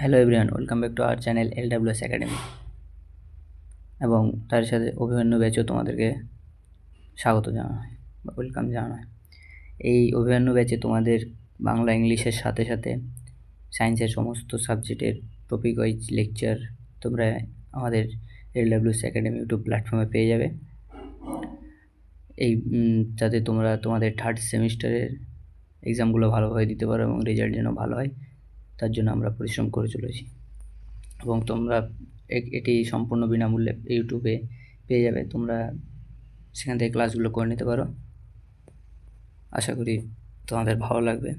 Hello everyone welcome back to our channel L WS academy এবং তার সাথে অভিমন্যু ব্যাচও তোমাদেরকে স্বাগত জানানো হয় বা ওয়েলকাম জানানো হয় এই অভিমন্যু ব্যাচে তোমাদের বাংলা ইংলিশের সাথে সাথে সায়েন্সের সমস্ত সাবজেক্টের টপিক ওয়াইজ লেকচার তোমরা আমাদের এল ডাব্লিউএস একাডেমি ইউটিউব প্ল্যাটফর্মে পেয়ে যাবে। এই যাতে তোমরা তোমাদের থার্ড সেমিস্টারের এক্সামগুলো ভালোভাবে দিতে পারো এবং রেজাল্ট যেন ভালো হয়। তার জন্য আমরা পরিশ্রম করে চলেছি। এবং তোমরা এটি সম্পূর্ণ বিনামূল্যে ইউটিউবে পেয়ে যাবে। তোমরা সেখান থেকে ক্লাসগুলো করে নিতে পারো। আশা করি তোমাদের ভালো লাগবে।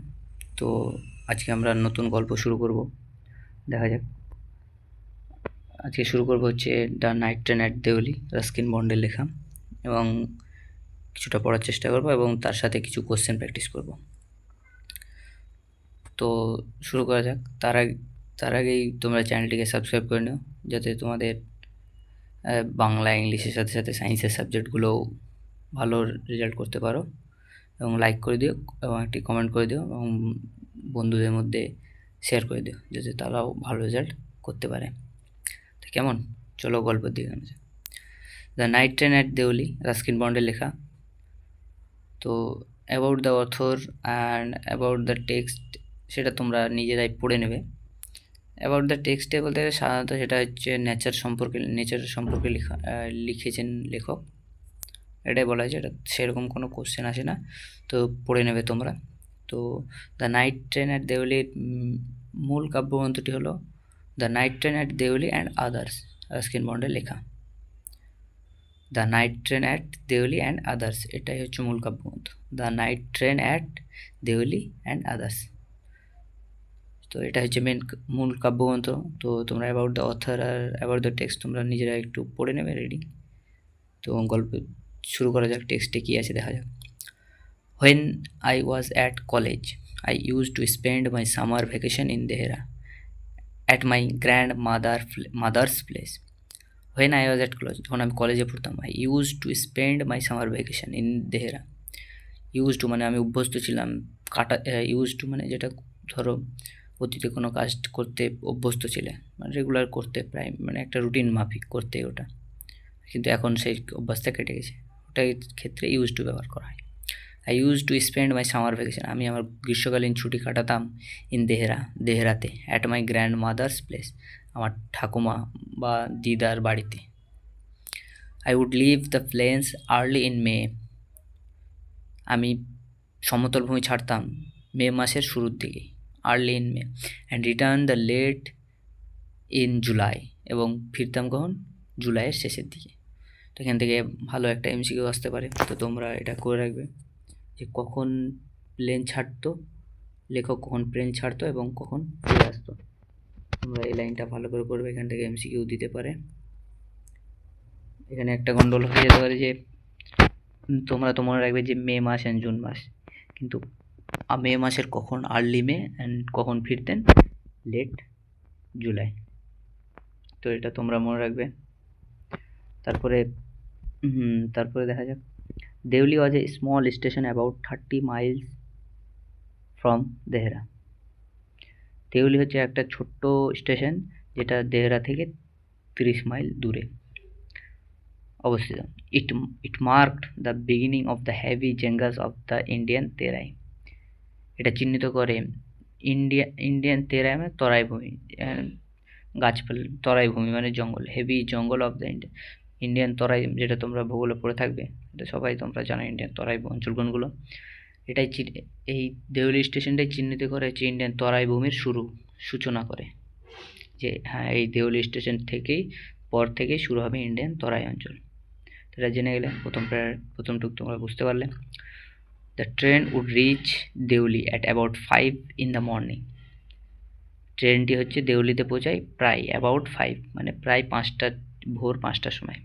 তো আজকে আমরা নতুন গল্প শুরু করব। দেখা যাক। আজকে শুরু করব হচ্ছে the night train at Deoli Ruskin বন্ডের লেখা। এবং কিছুটা পড়ার চেষ্টা করব এবং তার সাথে কিছু কোশ্চেন প্র্যাকটিস করব। তো শুরু করা যাক। তার আগে তার আগেই তোমরা চ্যানেলটিকে সাবস্ক্রাইব করে নিও, যাতে তোমাদের বাংলা, ইংলিশের সাথে সাথে সায়েন্সের সাবজেক্টগুলোও ভালো রেজাল্ট করতে পারো। এবং লাইক করে দিও এবং একটি কমেন্ট করে দিও এবং বন্ধুদের মধ্যে শেয়ার করে দিও, যাতে তারাও ভালো রেজাল্ট করতে পারে। তো কেমন? চলো গল্পের দিকে the night train at Deoli Ruskin বন্ডের লেখা। তো about the author and about the text সেটা তোমরা নিজেরাই পড়ে নেবে। অ্যাবাউট দ্য টেক্সটে বলতে গেলে সাধারণত সেটা হচ্ছে নেচার সম্পর্কে নেচার সম্পর্কে লেখা লিখেছেন লেখক। এটাই বলা হয়েছে এটা সেরকম কোনো কোশ্চেন আসে না। তো পড়ে নেবে তোমরা। তো দ্য নাইট ট্রেন অ্যাট দেউলির মূল কাব্যগ্রন্থটি হলো the night train at Deoli and others Ruskin বন্ডে লেখা। The night train at Deoli and others এটাই হচ্ছে মূল কাব্যগ্রন্থ। The night train at Deoli and others তো এটা হচ্ছে মেন মূল কাব্যগ্রন্থ। তো তোমরা অ্যাবাউট দ্য অথার আর অ্যাবাউট দ্য টেক্সট তোমরা নিজেরা একটু পড়ে নেবে রিডিং তো গল্প শুরু করা যাক টেক্সটে কী আছে দেখা যাক। When I was at college I use to spend my summer vacation in Dehra at my grandmother mother's place when I was at college যখন আমি কলেজে পড়তাম I use to spend my summer vacation in Dehra use to মানে আমি অভ্যস্ত ছিলাম, কাটা use to মানে যেটা ধরো অতীতে কোনো কাজ করতে অভ্যস্ত ছিলে। মানে রেগুলার করতে প্রায় মানে একটা রুটিন মাফিক করতে ওটা। কিন্তু এখন সেই অভ্যাসটা কেটে গেছে। ওটার ক্ষেত্রে ইউজ টু ব্যবহার করা হয়। I use to spend my summer vacation আমি আমার গ্রীষ্মকালীন ছুটি কাটাতাম ইন দেহরা দেহরাতে at my grandmother's place আমার ঠাকুমা বা দিদার বাড়িতে। I would leave the plains early in May আমি সমতল ভূমি ছাড়তাম মে মাসের শুরুর দিকে। Early in May and return the late in July এবং ফিরতাম কখন? জুলাইয়ের শেষের দিকে। তো এখান থেকে ভালো একটা এমসিকিউ আসতে পারে। তো তোমরা এটা করে রাখবে যে কখন প্লেন ছাড়তো, লেখক কখন প্লেন ছাড়তো এবং কখন ফিরে আসতো। তোমরা এই লাইনটা ভালো করে করবে এখান থেকে এমসিকিউ দিতে পারে। এখানে একটা গন্ডগোল হয়ে যেতে পারে যে তোমরা তো মনে রাখবে যে মে মাস অ্যান্ড জুন মাস, কিন্তু মে মাসের কখন আর্লি মে অ্যান্ড কখন ফিরতেন? লেট জুলাই তো এটা তোমরা মনে রাখবে। তারপরে তারপরে দেখা যাক। Deoli was a small station about thirty miles from Dehra Deoli হচ্ছে একটা ছোট্ট স্টেশন যেটা দেহরা থেকে তিরিশ মাইল দূরে অবস্থিত। It it marked the beginning of the heavy jungles of the Indian Terai এটা চিহ্নিত করে ইন্ডিয়া ইন্ডিয়ান তেরাই মানে তরাই ভূমি আহ, গাছপালা তরাই ভূমি মানে জঙ্গল heavy jungle of the India Indian Terai যেটা তোমরা ভূগোলে পড়ে থাকবে এটা সবাই তোমরা জানো ইন্ডিয়ান তরাই অঞ্চল কোনগুলো এটাই এই দেউলি স্টেশনটাই চিহ্নিত করে হচ্ছে ইন্ডিয়ান তরাই ভূমির শুরু সূচনা করে। যে হ্যাঁ এই দেউলি স্টেশন থেকেই পর থেকেই শুরু হবে ইন্ডিয়ান তরাই অঞ্চল। এটা জেনে গেলে প্রথম প্রা- প্রথমটুক তোমরা বুঝতে পারলে। The train would reach Deoli at about five in the morning ট্রেনটি হচ্ছে দেউলিতে পৌঁছায় প্রায় অ্যাবাউট ফাইভ মানে প্রায় পাঁচটা, ভোর পাঁচটার সময়।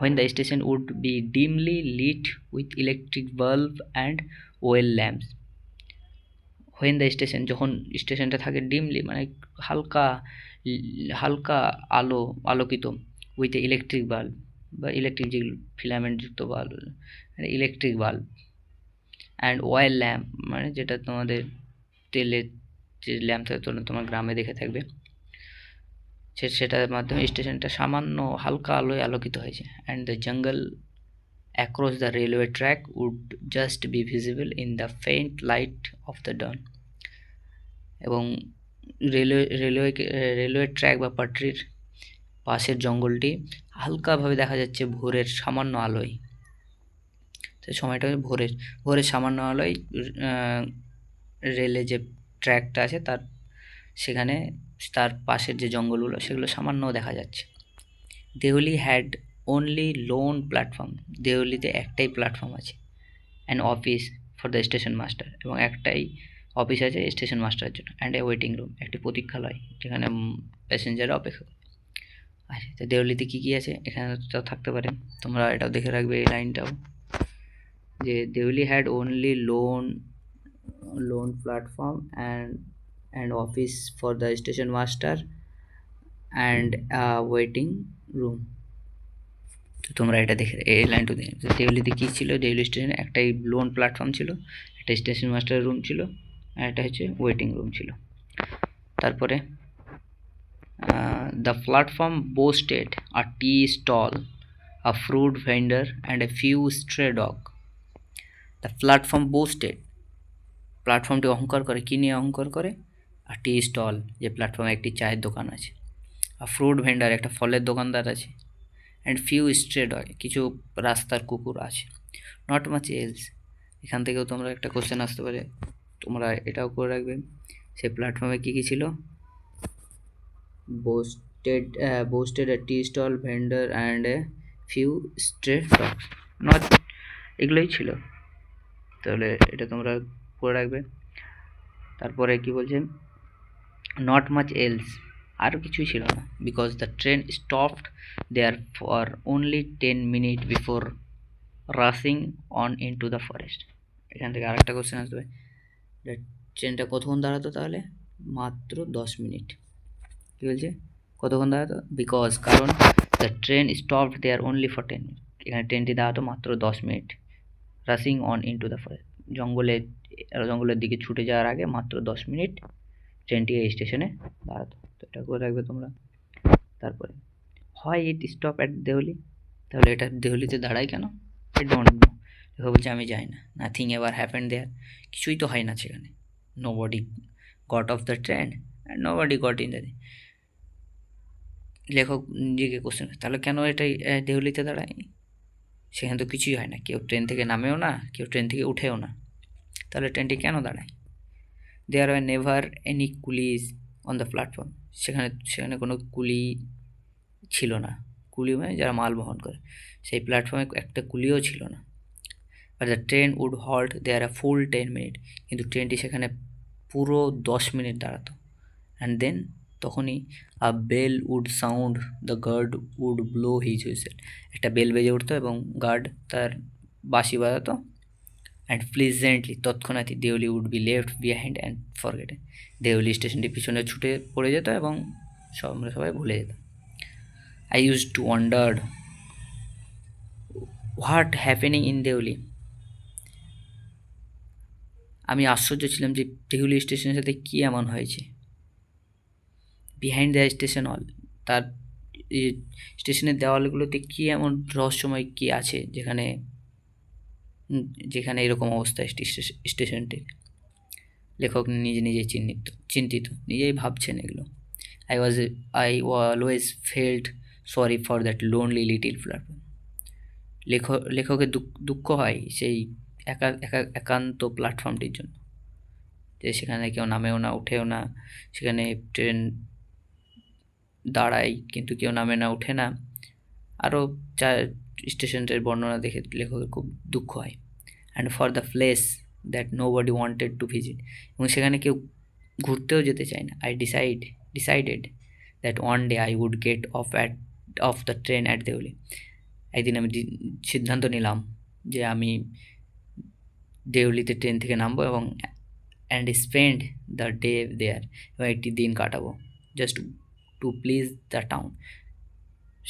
When the station would be dimly lit with electric bulb and oil lamps. When the station, যখন স্টেশনটা থাকে ডিমলি মানে হালকা হালকা আলো, আলোকিত উইথ ইলেকট্রিক বাল্ব বা ইলেকট্রিক যেগুলো ফিলামেন্টযুক্ত বাল্ব মানে electric bulb and oil lamp মানে যেটা তোমাদের তেলের যে ল্যাম্প থাকে তোমরা গ্রামে দেখে থাকবে। সে, সেটার মাধ্যমে স্টেশনটা সামান্য হালকা আলোয় আলোকিত হয়েছে। And the jungle across the railway track would just be visible in the faint light of the dawn এবং রেলওয়ে রেলওয়ে রেলওয়ে ট্র্যাক বা পাটরির পাশের জঙ্গলটি হালকাভাবে দেখা যাচ্ছে ভোরের সামান্য আলোয়। সেই সময়টা ভোরের ভোরের সামান্য আলোয় রেলে যে ট্র্যাকটা আছে তার সেখানে তার পাশের যে জঙ্গলগুলো সেগুলো সামান্য দেখা যাচ্ছে। Deoli had only lone platform দেহলিতে একটাই প্ল্যাটফর্ম আছে and office for the station master এবং একটাই অফিস আছে স্টেশন মাস্টারের জন্য অ্যান্ড এ ওয়েটিং রুম একটি প্রতীক্ষালয় যেখানে প্যাসেঞ্জাররা অপেক্ষা। করে আচ্ছা তো দেউলিতে কী কী আছে? এখানে তো থাকতে পারে, তোমরা এটাও দেখে রাখবে এই লাইনটাও। যে Deoli had only lone lone platform and and office for the station master and waiting room তো তোমরা এটা দেখে এই লাইনটা দেখে দেউলিতে কী ছিল? দেউলি স্টেশনে একটাই লোন প্ল্যাটফর্ম ছিল একটা স্টেশন মাস্টারের রুম ছিল আর একটা হচ্ছে ওয়েটিং রুম ছিল। তারপরে the platform boasted a tea stall, a fruit vendor, and a few stray dog. The platform boasted প্ল্যাটফর্মটি অহংকার করে, কী নিয়ে অহংকার করে? আর টি স্টল যে প্ল্যাটফর্মে একটি চায়ের দোকান আছে। আর ফ্রুট ভেন্ডার একটা ফলের দোকানদার আছে। অ্যান্ড ফিউ স্ট্রে ডগ কিছু রাস্তার কুকুর আছে। নট মাচ এলস এখান থেকেও তোমরা একটা কোশ্চেন আসতে পারে। তোমরা এটাও করে রাখবে। সেই প্ল্যাটফর্মে কী কী ছিল? Boasted boasted boasted a tea stall vendor and a few stray dogs এগুলোই ছিল। তাহলে এটা তোমরা করে রাখবে। তারপরে কি বলছে? নট মাচ এলস আর কিছুই ছিল না। Because the train stopped there for only ten minute before rushing on into the forest এখান থেকে আরেকটা কোশ্চেন আসবে। ট্রেনটা কতক্ষণ দাঁড়াতো তাহলে? মাত্র দশ মিনিট। কী বলছে? কতক্ষণ দাঁড়াতো? বিকজ কারণ the train stopped there only for ten minute এখানে ট্রেনটি দাঁড়াতো মাত্র দশ minute. Rushing on into the forest জঙ্গলে, জঙ্গলের দিকে ছুটে যাওয়ার আগে মাত্র দশ মিনিট ট্রেনটি এই স্টেশনে দাঁড়াতো। তো এটা করে রাখবে তোমরা। তারপরে, হয় ইট স্টপ অ্যাট দেহলি তাহলে এটা দেহলিতে দাঁড়ায় কেন? আই ডোন্ট নো দেখো বলছে, আমি যাই না। নাথিং এভার হ্যাপেন দেয়ার কিছুই তো হয় না সেখানে। Nobody got off the train and nobody got in the লেখক নিজেকে কোশ্চেন তাহলে কেন এটাই দেহলিতে দাঁড়ায় সেখানে তো কিছুই হয় না। কেউ ট্রেন থেকে নামেও না, কেউ ট্রেন থেকে উঠেও না। তাহলে ট্রেনটি কেন দাঁড়ায়? There are never any coolies on the platform সেখানে সেখানে কোনো কুলি ছিল না। কুলি মানে যারা মাল বহন করে। সেই প্ল্যাটফর্মে একটা কুলিও ছিল না। আর the train would halt there a full ten minute কিন্তু ট্রেনটি সেখানে পুরো দশ মিনিট দাঁড়াতো। অ্যান্ড দেন তখনই a bell would sound the guard would blow his whistle একটা বেল বেজে উঠতো এবং গার্ড তার বাঁশি বাজাতো। And প্লিজেন্টলি তৎক্ষণাৎই Deoli would be left behind and forgotten Deoli স্টেশনটি পিছনে ছুটে পড়ে যেত এবং সব আমরা সবাই ভুলে যেতাম। I use to wondered what happening in Deoli আমি আশ্চর্য ছিলাম যে দেউলি স্টেশনের সাথে কী এমন হয়েছে। বিহাইন্ড দ্য স্টেশন অল তার স্টেশনের দেওয়ালগুলোতে কী এমন রহস্যময় কী আছে যেখানে যেখানে এরকম অবস্থা স্টেশ- স্টেশনটির লেখক নিজে নিজেই চিহ্নিত, চিন্তিত, নিজেই ভাবছেন এগুলো। I was I always felt sorry for that lonely little platform লেখক লেখকের দুঃখ হয় সেই একা একা, একান্ত প্ল্যাটফর্মটির জন্য। যে সেখানে কেউ নামেও না, উঠেও না, সেখানে ট্রেন দাঁড়ায়, কিন্তু কেউ নামে না, ওঠে না। আরও চা স্টেশনটার বর্ণনা দেখে লেখকের খুব দুঃখ হয়। And for the place that nobody wanted to visit এবং সেখানে কেউ ঘুরতেও যেতে চায় না। I decide decided that one day I would get off at off the train at Deoli একদিন আমি সিদ্ধান্ত নিলাম যে আমি দেউলিতে ট্রেন থেকে নামবো এবং and spend the day there এবং একটি দিন কাটাবো। Just to please the town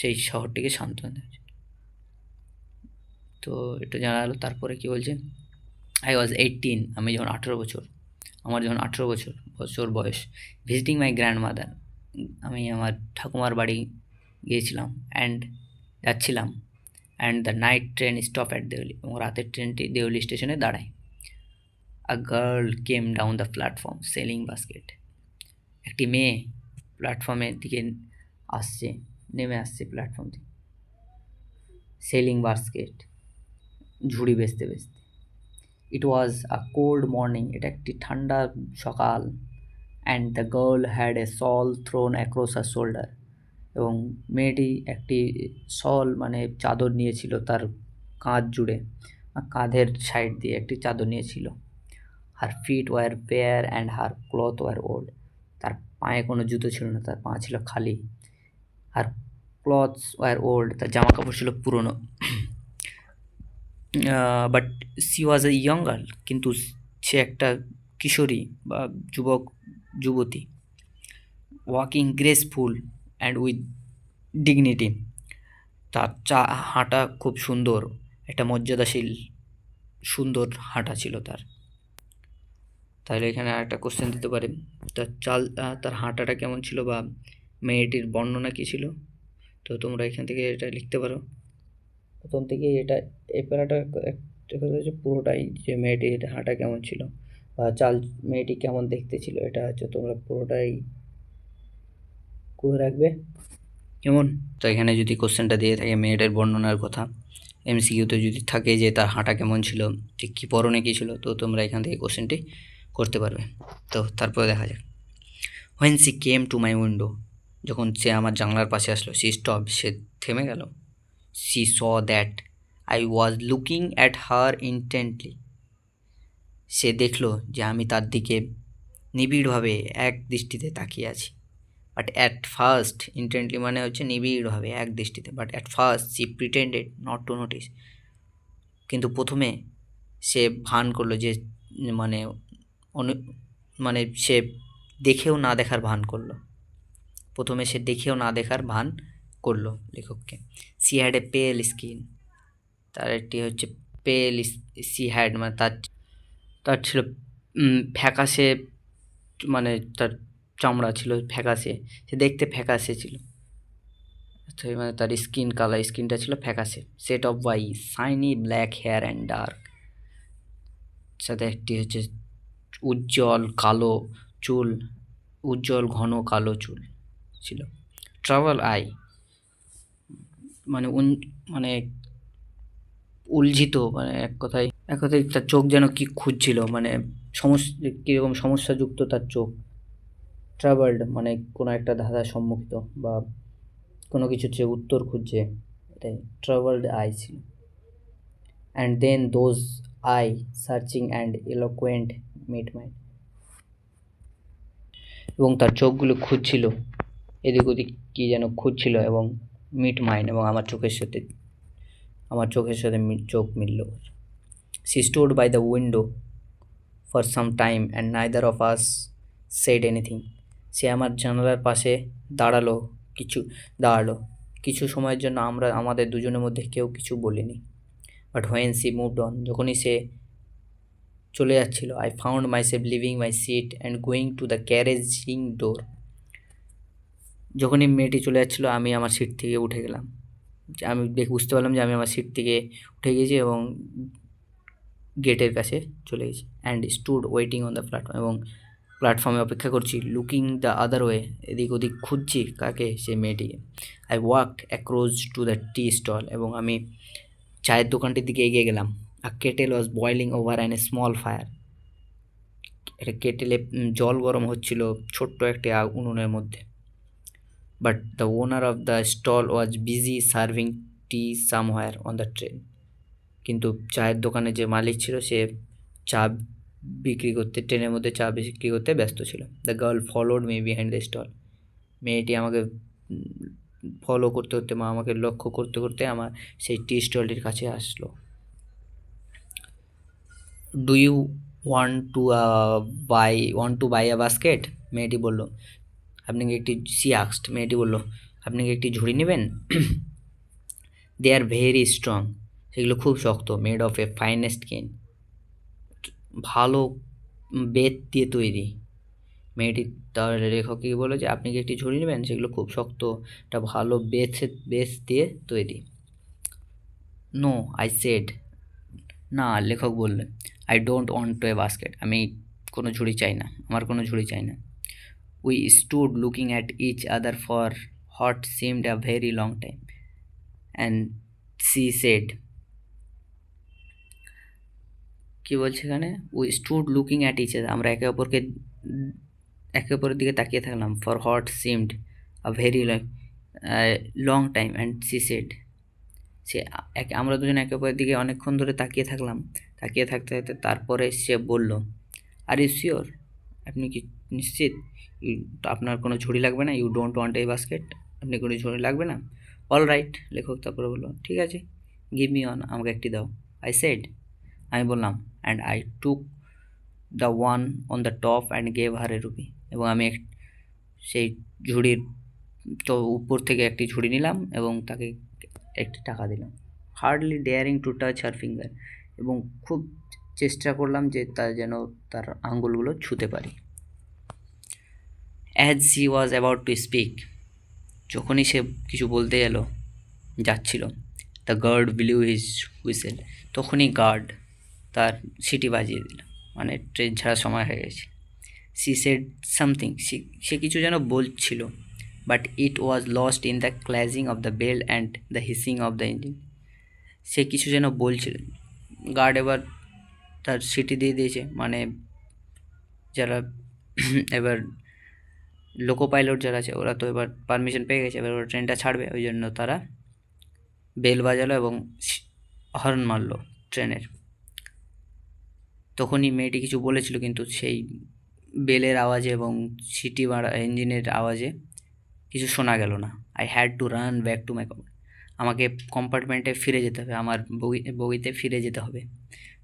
সেই শহরটিকে সান্ত্বনা জন্য। তো এটা জানা গেলো। তারপরে কী বলছে? আই ওয়াজ এইটিন আমি যখন আঠেরো বছর, আমার যখন আঠেরো বছর বছর বয়স ভিজিটিং মাই গ্র্যান্ড মাদার আমি আমার ঠাকুমার বাড়ি গিয়েছিলাম অ্যান্ড যাচ্ছিলাম and the night train stop at Deoli এবং রাতের ট্রেনটি দেউলি স্টেশনে দাঁড়ায়। A girl came down the platform selling basket একটি মেয়ে প্ল্যাটফর্মের দিকে আসছে, নেমে আসছে প্ল্যাটফর্ম থেকে সেলিং বাস্কেট ঝুড়ি বেচতে বেচতে। ইট ওয়াজ আ কোল্ড মর্নিং এটা একটি ঠান্ডা সকাল। And the girl had a shawl thrown across her shoulder এবং মেয়েটি একটি সল মানে চাদর নিয়েছিল তার কাঁধ জুড়ে, কাঁধের সাইড দিয়ে একটি চাদর নিয়েছিল। Her feet were bare and her cloth were old তার পায়ে কোনো জুতো ছিল না, তার পা ছিল খালি। আর ক্লথস ওয়ার ওল্ড তার জামা কাপড় ছিল পুরনো। But she was a young girl কিন্তু সে একটা কিশোরী বা যুবক, যুবতী। Walking graceful and with dignity তার চা, হাঁটা খুব সুন্দর, একটা মর্যাদাশীল, সুন্দর হাঁটা ছিল তার। তাহলে এখানে আর একটা কোশ্চেন দিতে পারে। তার চাল তার হাঁটাটা কেমন ছিল বা মেয়েটির বর্ণনা কী ছিল? তো তোমরা এখান থেকে এটা লিখতে পারো। প্রথম থেকে এটা, এই প্যারাটা হচ্ছে পুরোটাই যে মেয়েটির হাঁটা কেমন ছিল বা চাল, মেয়েটি কেমন দেখতে ছিল, এটা হচ্ছে তোমরা পুরোটাই করে রাখবে। কেমন? তো এখানে যদি কোশ্চেনটা দিয়ে থাকে মেয়েটার বর্ণনার কথা এমসিকিউতে যদি থাকে যে তার হাঁটা কেমন ছিল, ঠিক কী পরনে কী ছিল, তো তোমরা এখান থেকে কোশ্চেনটি করতে পারবে। তো তারপরে দেখা যাক। When she came to my window যখন সে আমার জানলার পাশে আসলো সি স্টপ সে থেমে গেল। She saw that I was looking at her intently সে দেখল যে আমি তার দিকে নিবিড়ভাবে এক দৃষ্টিতে তাকিয়ে আছি। বাট অ্যাট ফার্স্ট ইন্টেন্টলি মানে হচ্ছে নিবিড়ভাবে এক দৃষ্টিতে। But at first she pretended not to notice কিন্তু প্রথমে সে ভান করল যে মানে অনু মানে সে দেখেও না দেখার ভান করল। প্রথমে সে দেখেও না দেখার ভান করল লেখককে। সি হ্যাড এ পেল স্কিন তার একটি হচ্ছে পেল সি হ্যাড মানে তার তার ছিল ফ্যাকাশে মানে তার চামড়া ছিল ফ্যাকাশে। সে দেখতে ফ্যাকাশে ছিল। মানে তার স্কিন কালার স্কিনটা ছিল ফ্যাকাশে। Set of why shiny black hair and dark সাথে একটি হচ্ছে উজ্জ্বল কালো চুল, উজ্জ্বল ঘন কালো চুল ছিল। ট্রাভেল আই মানে উন মানে উলঝিত মানে এক কথায় এক কথায় তার চোখ যেন কি খুঁজছিল মানে সমস্যা কীরকম সমস্যাযুক্ত তার চোখ। ট্রাভেলড মানে কোনো একটা ধাঁধার সম্মুখিত বা কোনো কিছু যে উত্তর খুঁজছে, এটাই ট্রাভেলড আই ছিল। And then those eye searching and eloquent met mind এবং তার চোখগুলো খুঁজছিল, এদিক ওদিক কী যেন খুঁজছিল এবং মিট মাইন্ড এবং আমার চোখের সাথে, আমার চোখের সাথে চোখ মিলল। She stood by the window for some time and neither of us said anything সে আমার জানালার পাশে দাঁড়াল, কিছু দাঁড়াল। কিছু সময়ের জন্য আমরা, আমাদের দুজনের মধ্যে কেউ কিছু বলিনি। But when she moved on যখনই সে চলে যাচ্ছিল। I found myself leaving my seat and going to the carriage door যখনই মেয়েটি চলে যাচ্ছিল, আমি আমার সিট থেকে উঠে গেলাম। আমি দেখে বুঝতে পারলাম যে আমি আমার সিট থেকে উঠে গেছি এবং গেটের কাছে চলে গেছি and stood waiting on the platform এবং প্ল্যাটফর্মে অপেক্ষা করছি লুকিং দ্য আদার ওয়ে এদিক ওদিক খুঁজছি কাকে সে মেয়েটিকে। I walked across to the tea stall এবং আমি চায়ের দোকানটির দিকে এগিয়ে গেলাম। A kettle was boiling over an a small fire এটা কেটেলে জল গরম হচ্ছিল ছোট্ট একটি উনুনের মধ্যে। But the owner of the stall was busy serving tea somewhere on the train কিন্তু চায়ের দোকানে যে মালিক ছিল, সে চা বিক্রি করতে, ট্রেনের মধ্যে চা বিক্রি করতে ব্যস্ত ছিল। The girl followed me behind the stall মেয়েটি আমাকে ফলো করতে করতে, মা আমাকে লক্ষ্য করতে করতে আমার সেই টি স্টলটির কাছে আসলো। Do you want to buy want to buy a basket মেয়েটি বলল। আপনি কি একটি সি আক্সড মেয়েটি বলল আপনি কি একটি ঝুড়ি নেবেন? দে আর ভেরি স্ট্রং সেগুলো খুব শক্ত মেড অফ এ ফাইনেস্ট কেন ভালো বেত দিয়ে তৈরি। মেয়েটি তাহলে লেখককে বলল যে আপনি কি একটি ঝুড়ি নেবেন? সেগুলো খুব শক্ত। একটা ভালো বেছে বেস দিয়ে তৈরি। নো আই সেড না, লেখক বললেন। I don't want to a basket আমি কোনো ঝুড়ি চাই না। আমার কোনো ঝুড়ি চাই না। We stood looking at each other for what seemed a very long time and she said কী বলছে এখানে? We stood looking at each আমরা একে অপরকে, একে অপরের দিকে তাকিয়ে থাকলাম for what seemed a very long time and she said সে আমরা দুজন একে অপরের দিকে অনেকক্ষণ ধরে তাকিয়ে থাকলাম। তাকিয়ে থাকতে থাকতে তারপরে সে বলল আর ইউ শিওর আপনি কি নিশ্চিত? আপনার কোনো ঝুড়ি লাগবে না? You don't want a basket আপনি কোনো ঝুড়ি লাগবে না? অল রাইট লেখক তারপরে বলল, ঠিক আছে গিভ মি অন আমাকে একটি দাও। আই সেড আমি বললাম and I took the one on the top and gave her a rupee এবং আমি সেই ঝুড়ির তো উপর থেকে একটি ঝুড়ি নিলাম এবং তাকে একটি টাকা দিলাম। Hardly daring to touch her finger এবং খুব চেষ্টা করলাম যে তার যেন তার আঙ্গুলগুলো ছুতে পারি। As she was about to speak যখনই সে কিছু বলতে এলো, যাচ্ছিল the guard blew his whistle তখনই গার্ড তার সিটি বাজিয়ে দিল মানে ট্রেন ছাড়ার সময় হয়ে গেছে। সি সেড সামথিং সে কিছু যেন বলছিল but it was lost in the clanging of the bell and the hissing of the engine সে কিছু যেন বলছিল গার্ড এবার তার সিটি দিয়ে দিয়েছে। মানে যারা এবার লোকো পাইলট যারা আছে, ওরা তো এবার পারমিশন পেয়ে গেছে, এবার ওরা ট্রেনটা ছাড়বে। ওই জন্য তারা বেল বাজালো এবং হর্ন মারলো ট্রেনের তখনই মেয়েটি কিছু বলেছিল, কিন্তু সেই বেলের আওয়াজে এবং সিটি মারা ইঞ্জিনের আওয়াজে কিছু শোনা গেল না। I had to run back to my আমাকে কম্পার্টমেন্টে ফিরে যেতে হবে, আমার বগি, বগিতে ফিরে যেতে হবে।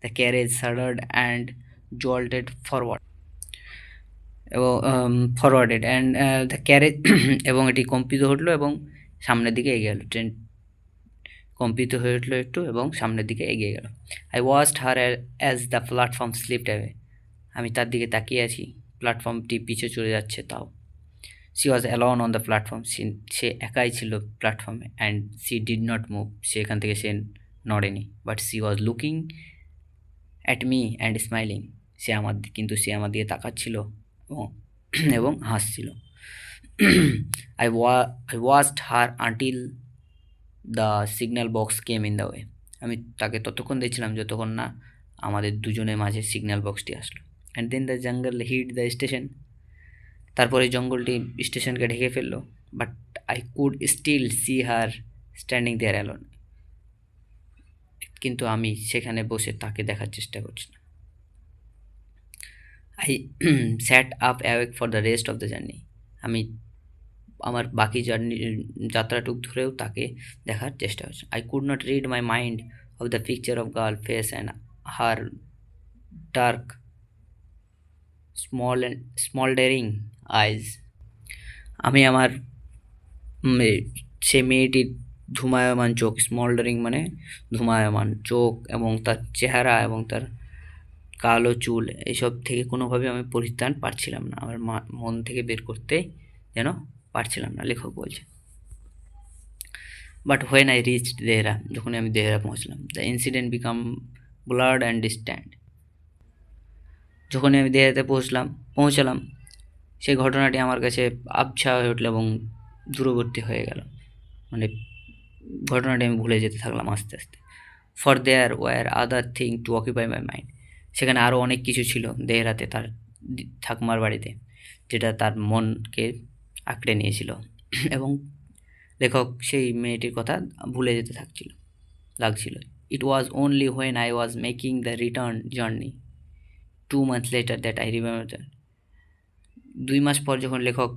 The carriage shuddered and jolted forward এবং ফরওয়ার্ডেড অ্যান্ড দ্য ক্যারেজ এবং এটি কম্পিত হলো এবং সামনের দিকে এগিয়ে গেল। ট্রেন কম্পিত হয়ে উঠল একটু এবং সামনের দিকে এগিয়ে গেল। I watched her as the platform slipped away আমি তার দিকে তাকিয়ে আছি। প্ল্যাটফর্মটি পিছে চলে যাচ্ছে তাও। She was alone on the platform সে একাই ছিল প্ল্যাটফর্মে and she did not move সে এখান থেকে সে নড়েনি। But she was looking at me and smiling সে আমার কিন্তু সে আমার দিকে তাকাচ্ছিল এবং হাসছিল। I wa I watched her until the signal box came in the way আমি তাকে ততক্ষণ দেখছিলাম যতক্ষণ না আমাদের দুজনের মাঝে সিগন্যাল বক্সটি আসলো। And then the jungle hit the station তারপরে জঙ্গলটি স্টেশনকে ঢেকে ফেলল but I could still see her standing there alone কিন্তু আমি সেখানে বসে তাকে দেখার চেষ্টা করছি না। I sat up awake for the rest of the journey আমি আমার বাকি জার্নি যাত্রাটুক ধরেও তাকে দেখার চেষ্টা করছি। I could not rid my mind of the picture of girl face and her dark small and smouldering eyes আমি আমার সে মেয়েটির ধুমায়মান চোখ স্মলডারিং মানে ধুমায়মান চোখ এবং তার চেহারা এবং তার কালো চুল এইসব থেকে কোনোভাবে আমি পরিত্রাণ পাচ্ছিলাম না। আমার মন থেকে বের করতে যেন পারছিলাম না, লেখক বলছে। But when I reach Dehra যখন আমি দেহরা পৌঁছলাম the incident become blurred and distant যখনই আমি দেহরাতে পৌঁছলাম, পৌঁছালাম সেই ঘটনাটি আমার কাছে আবছা হয়ে উঠল এবং দূরবর্তী হয়ে গেল। মানে ঘটনাটি আমি ভুলে যেতে থাকলাম আস্তে আস্তে। For there were other thing to occupy my mind সেখানে আরও অনেক কিছু ছিল দেহরাতে তার ঠাকুমার বাড়িতে, যেটা তার মনকে আঁকড়ে নিয়েছিল। এবং লেখক সেই মেয়েটির কথা ভুলে যেতে থাকছিল, লাগছিল। It was only when I was making the return journey two months later that I remember that দুই মাস পর যখন লেখক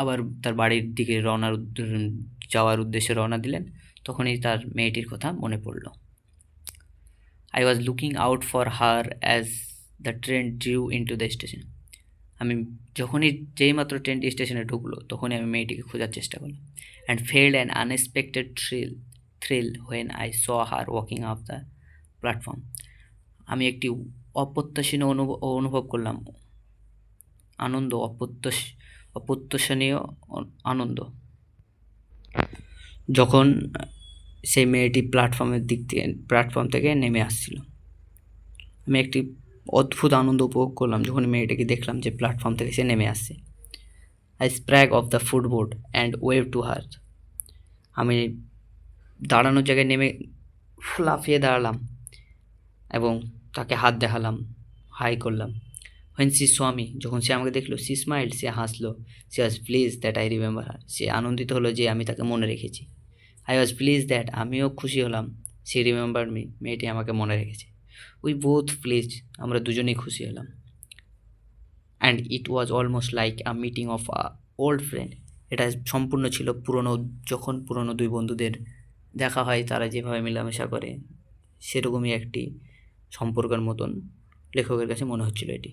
আবার তার বাড়ির দিকে রওনার যাওয়ার উদ্দেশ্যে রওনা দিলেন, তখনই তার মেয়েটির কথা মনে পড়ল। I was looking out for her as the train drew into the station আমি যখনই যেই মাত্র ট্রেন স্টেশনে ঢুকলো, তখনই আমি মেয়েটিকে খোঁজার চেষ্টা করলাম। And felt an unexpected thrill thrill when I saw her walking up the platform আমি একটি অপ্রত্যাশীন অনুভব করলাম। আনন্দ, অপ্রত্যাশ, অপ্রত্যাশনীয় আনন্দ। যখন সেই মেয়েটি প্ল্যাটফর্মের দিক থেকে প্ল্যাটফর্ম থেকে নেমে আসছিল, আমি একটি অদ্ভুত আনন্দ উপভোগ করলাম যখন মেয়েটাকে দেখলাম যে প্ল্যাটফর্ম থেকে সে নেমে আসছে। I sprang off the footboard and wave to her আমি দাঁড়ানোর জায়গায় নেমে লাফিয়ে দাঁড়ালাম এবং তাকে হাত দেখালাম, হাই করলাম। হোয়েন সি স্বামী যখন সে আমাকে দেখল সি স্মাইল সে হাসলো। She was pleased that I remember her সে আনন্দিত হলো যে আমি তাকে মনে রেখেছি। আই ওয়াজ প্লিজ দ্যাট আমিও খুশি হলাম। সি রিমেম্বার মি মেয়েটি আমাকে মনে রেখেছে। উই বোথ প্লিজ আমরা দুজনেই খুশি হলাম। And it was almost like a meeting of a old friend এটা সম্পূর্ণ ছিল পুরনো, যখন পুরনো দুই বন্ধুদের দেখা হয়, তারা যেভাবে মেলামেশা করে, সেরকমই একটি সম্পর্কের মতন লেখকের কাছে মনে হচ্ছিল এটি।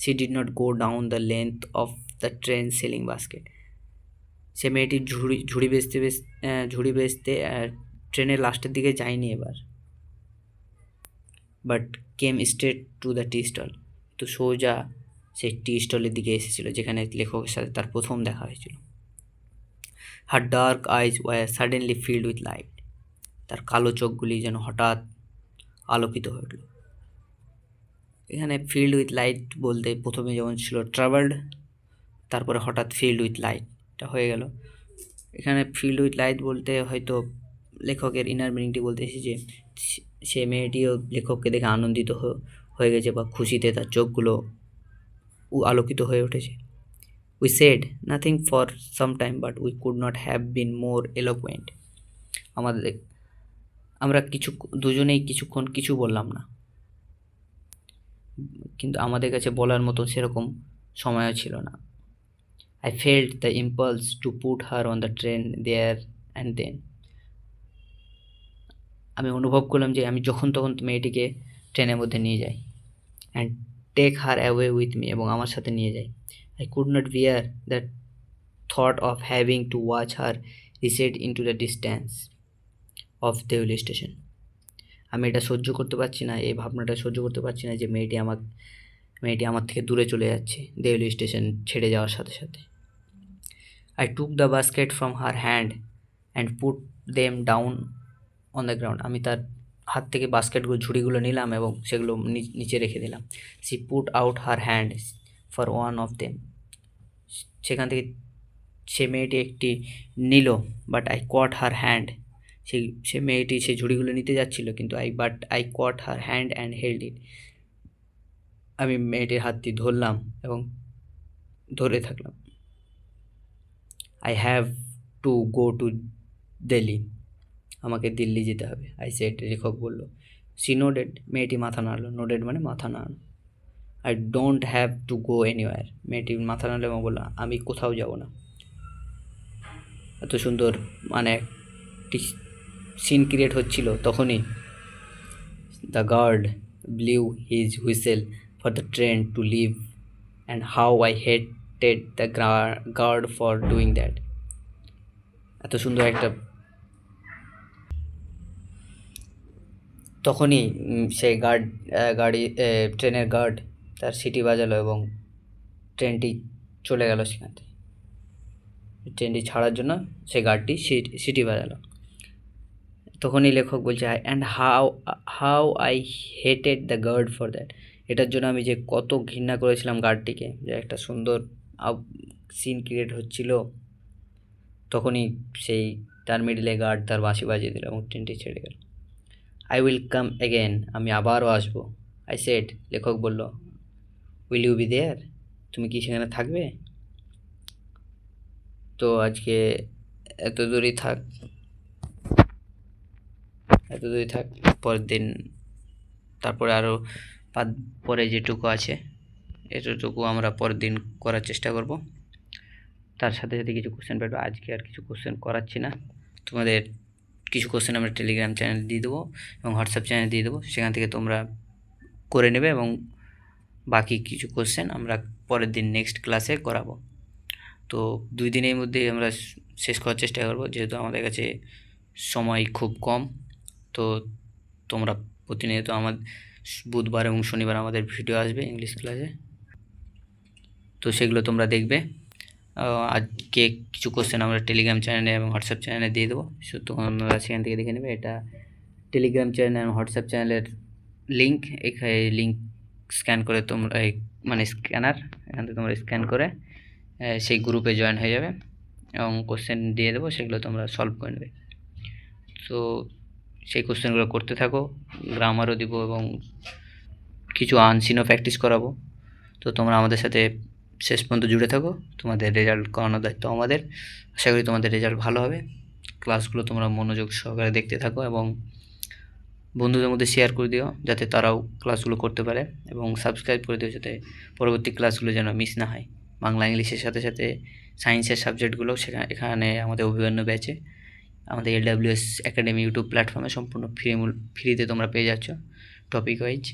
She did not go down the length of the train selling basket সে মেয়েটি ঝুড়ি ঝুড়ি বেচতে বেচ ঝুড়ি বেচতে ট্রেনের লাস্টের দিকে যায়নি এবার। But came straight to the tea stall তো সোজা সেই টি স্টলের দিকে এসেছিল, যেখানে লেখকের সাথে তার প্রথম দেখা হয়েছিল। Her dark eyes were suddenly filled with light তার কালো চোখগুলি যেন হঠাৎ আলোকিত হয়ে উঠল। এখানে ফিল্ড উইথ লাইট বলতে প্রথমে যেমন ছিল ট্রাভেলড তারপরে হঠাৎ ফিল্ড উইথ লাইট এটা হয়ে গেল। এখানে ফিল্ড উইথ লাইট বলতে হয়তো লেখকের ইনার মিনিংটি বলতে যে, সে- মেয়েটিও লেখককে দেখে আনন্দিত হয়ে গেছে বা খুশিতে তার চোখগুলো আলোকিত হয়ে উঠেছে। We said nothing for some time but we could not have been more eloquent আমাদের, আমরা কিছু দুজনেই কিছুক্ষণ কিছু বললাম না। কিন্তু আমাদের কাছে বলার মতো সেরকম সময়ও ছিল না। I felt the impulse to put her on the train there and then আমি অনুভব করলাম যে আমি যখন তখন মেয়েটিকে ট্রেনের মধ্যে নিয়ে যাই and take her away with me এবং আমার সাথে নিয়ে যাই। I could not bear that thought of having to watch her recede into the distance of Deoli station আমি এটা সহ্য করতে পারছি না, এই ভাবনাটা সহ্য করতে পারছি না যে মেয়েটি আমার মেয়েটি আমার থেকে দূরে চলে যাচ্ছে, দেউলি স্টেশন ছেড়ে যাওয়ার সাথে সাথে। I took the basket from her hand and put them down on the ground আমি তার হাত থেকে বাস্কেটগুলো, ঝুড়িগুলো নিলাম এবং সেগুলো নিচে রেখে দিলাম। She put out her hand for one of them সেখান থেকে সে মেয়েটি একটি নিল but I caught her hand সেই, সে মেয়েটি সেই ঝুড়িগুলো নিতে যাচ্ছিল, কিন্তু I but I caught her hand and held it আমি মেয়েটির হাতটি ধরলাম এবং ধরে থাকলাম। I have to go to Delhi আমাকে দিল্লি যেতে হবে। আই সেড লেখক বলল সি নোডেড মেয়েটি মাথা নাড়লো। নোডেড মানে মাথা নাড়ানো I don't have to go anywhere মেয়েটি মাথা নাড়লো এবং বলল, আমি কোথাও যাব না। এত সুন্দর মানে সিন ক্রিয়েট হচ্ছিল তখনই। The guard blew his whistle for the train to leave and how I hated the guard for doing that এত সুন্দর একটা তখনই সেই গার্ড গাড়ি ট্রেনের গার্ড তার সিটি বাজালো এবং ট্রেনটি চলে গেল সেখান থেকে। ট্রেনটি ছাড়ার জন্য সেই গার্ডটি সিটি বাজালো। তখনই লেখক বলছে and how how I hated the guard for that এটার জন্য আমি যে কত ঘৃণা করেছিলাম গার্ডটিকে যে একটা সুন্দর সিন ক্রিয়েট হচ্ছিল, তখনই সেই তার মিডিলে গার্ড তার বাঁশি বাজিয়ে দিল এবং ট্রেনটি ছেড়ে গেল। আই উইল কাম এগেন আমি আবারও আসব। আই সেড লেখক বলল উইল ইউ বি দেয়ার তুমি কি সেখানে থাকবে? তো আজকে এত দূরই থাক এত দূরই থাক, পরের দিন, তারপরে আরও পরে যেটুকু আছে, এতটুকু আমরা পরের দিন করার চেষ্টা করব। তার সাথে সাথে কিছু কোশ্চেন পেটবো আজকে আর কিছু কোশ্চেন করাচ্ছি না। তোমাদের কিছু কোশ্চেন আমরা টেলিগ্রাম চ্যানেল দিয়ে দেবো এবং হোয়াটসঅ্যাপ চ্যানেল দিয়ে দেবো। সেখান থেকে তোমরা করে নেবে এবং বাকি কিছু কোশ্চেন আমরা পরের দিন নেক্সট ক্লাসে করাবো। তো দুই দিনের মধ্যে আমরা শেষ করার চেষ্টা করব। যেহেতু আমাদের কাছে সময় খুব কম তো তোমরা প্রতিনিয়ত আমার বুধবার এবং শনিবার আমাদের ভিডিও আসবে ইংলিশ ক্লাসে। তো সেগুলো তোমরা দেখবে। আজকে কিছু কোশ্চেন আমরা টেলিগ্রাম চ্যানেলে এবং হোয়াটসঅ্যাপ চ্যানেলে দিয়ে দেবো। তোমরা সেখান থেকে দেখে নেবে। এটা টেলিগ্রাম চ্যানেল এবং হোয়াটসঅ্যাপ চ্যানেলের লিঙ্ক এখানে লিঙ্ক স্ক্যান করে তোমরা মানে স্ক্যানার এখান থেকে তোমরা স্ক্যান করে সেই গ্রুপে জয়েন হয়ে যাবে। এবং কোশ্চেন দিয়ে দেবো, সেগুলো তোমরা সলভ করে নেবে। তো সেই কোশ্চেনগুলো করতে থাকো গ্রামারও দিব এবং কিছু আনসিনও প্র্যাকটিস করাবো। তো তোমরা আমাদের সাথে শেষ পর্যন্ত জুড়ে থাকো। তোমাদের রেজাল্ট করানোর দায়িত্ব আমাদের। আশা করি তোমাদের রেজাল্ট ভালো হবে। ক্লাসগুলো তোমরা মনোযোগ সহকারে দেখতে থাকো এবং বন্ধুদের মধ্যে শেয়ার করে দিও, যাতে তারাও ক্লাসগুলো করতে পারে এবং সাবস্ক্রাইব করে দিও যাতে পরবর্তী ক্লাসগুলো যেন মিস না হয়। বাংলা, ইংলিশের সাথে সাথে সায়েন্সের সাবজেক্টগুলো সেখানে এখানে আমাদের অভিন্ন ব্যাচে। আমাদের এস একাডেমি ইউটিউব প্ল্যাটফর্মে সম্পূর্ণ ফ্রি ফ্রিতে তোমরা পেয়ে যাচ্ছ। টপিক ওয়াইজ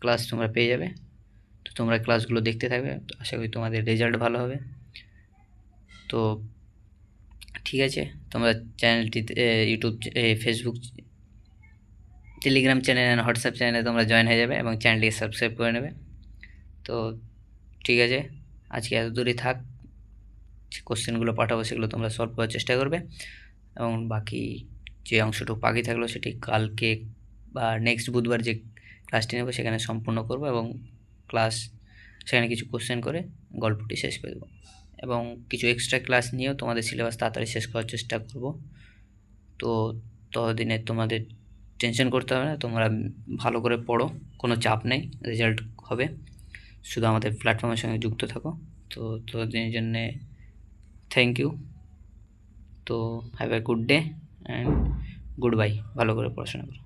ক্লাস তোমরা পেয়ে যাবে। তো তোমরা ক্লাসগুলো দেখতে থাকবে। তো আশা করি তোমাদের রেজাল্ট ভালো হবে। তো ঠিক আছে তোমরা চ্যানেলটিতে YouTube Facebook Telegram channel and WhatsApp চ্যানেলে তোমরা জয়েন হয়ে যাবে এবং চ্যানেলটিকে সাবস্ক্রাইব করে নেবে। তো ঠিক আছে আজকে এত দূরই থাক। যে কোশ্চেনগুলো পাঠাবো সেগুলো তোমরা সলভ করার চেষ্টা করবে। এবং বাকি যে অংশটুকু বাকি থাকল সেটি কালকে বা নেক্সট বুধবার যে ক্লাসটি নেব সেখানে সম্পূর্ণ করব এবং ক্লাস সেখানে কিছু কোশ্চেন করে গল্পটি শেষ করে দেবো। এবং কিছু এক্সট্রা ক্লাস নিয়েও তোমাদের সিলেবাস তাড়াতাড়ি শেষ করার চেষ্টা করব। তো ততদিনে তোমাদের টেনশন করতে হবে না, তোমরা ভালো করে পড়ো, কোনো চাপ নেই রেজাল্ট হবে। শুধু আমাদের প্ল্যাটফর্মের সঙ্গে যুক্ত থাকো। তো ততদিনের জন্যে থ্যাংক ইউ তো have a good day and goodbye ভালো করে পড়াশোনা করো।